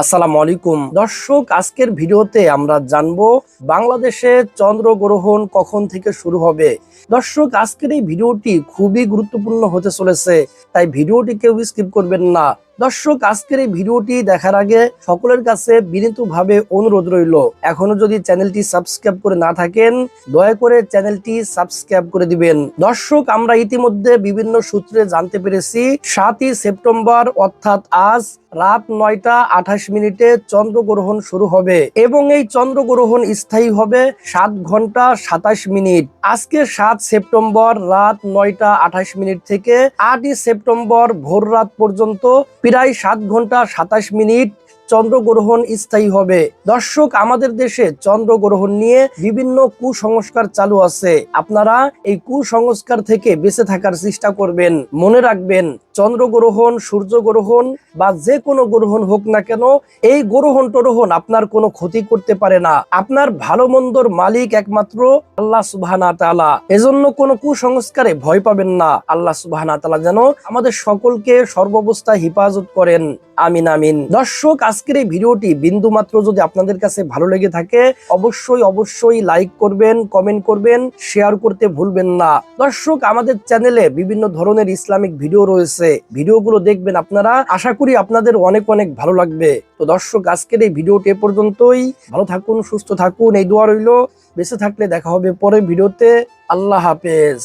আসসালামু আলাইকুম। দর্শক, আজকের ভিডিওতে আমরা জানব বাংলাদেশে চন্দ্র গ্রহণ কখন থেকে শুরু হবে। দর্শক, আজকের এই ভিডিওটি খুবই গুরুত্বপূর্ণ হতে চলেছে, তাই ভিডিওটি কেউ স্কিপ করবেন না। দর্শক, আজকের এই ভিডিওটি দেখার আগে সকলের কাছে বিনীতভাবে অনুরোধ রইল, এখনও যদি চ্যানেলটি সাবস্ক্রাইব করে না থাকেন, দয়া করে চ্যানেলটি সাবস্ক্রাইব করে দিবেন। দর্শক, আমরা ইতিমধ্যে বিভিন্ন সূত্রে জানতে পেরেছি, সাতই সেপ্টেম্বর, অর্থাৎ আজ রাত নয়টা আঠাশ মিনিটে চন্দ্রগ্রহণ শুরু হবে এবং এই চন্দ্রগ্রহণ স্থায়ী হবে সাত ঘণ্টা সাতাশ মিনিট। আজকে সাত সেপ্টেম্বর রাত নয়টা আঠাশ মিনিট থেকে আটই সেপ্টেম্বর ভোর রাত পর্যন্ত প্রায় সাত ঘণ্টা সাতাশ মিনিট। চন্দ্রগ্রহণ স্থায়ী হবে। দর্শক, আমাদের দেশে চন্দ্রগ্রহণ নিয়ে বিভিন্ন কুসংস্কার চালু আছে। আপনারা এই কুসংস্কার থেকে বেঁচে থাকার চেষ্টা করবেন। মনে রাখবেন, চন্দ্রগ্রহণ, সূর্যগ্রহণ বা যে কোনো গ্রহণ হোক না কেন, এই গ্রহণ টরহণ আপনার কোনো ক্ষতি করতে পারে না। আপনার ভালো মন্দর মালিক একমাত্র আল্লাহ সুবহানা তাআলা। এজন্য কোনো কুসংস্কারে ভয় পাবেন না। আল্লাহ সুবহানা তাআলা যেন আমাদের সকলকে সর্বাবস্থায় হেফাজত করেন। আমিন আমিন। দর্শক, আজকের এই ভিডিওটি বিন্দু মাত্র যদি আপনাদের কাছে ভালো লেগে থাকে, অবশ্যই অবশ্যই লাইক করবেন কমেন্ট করবেন শেয়ার করতে ভুলবেন না। দর্শক, আমাদের চ্যানেলে বিভিন্ন ধরনের ইসলামিক ভিডিও রয়েছে। ভিডিওগুলো দেখবেন আপনারা। আশা করি আপনাদের অনেক অনেক ভালো লাগবে। তো দর্শক, আজকের এই ভিডিওটি পর্যন্তই। ভালো থাকুন, সুস্থ থাকুন। এই দোয়া রইল। বেঁচে থাকলে দেখা হবে পরের ভিডিওতে আল্লাহ হাফেজ।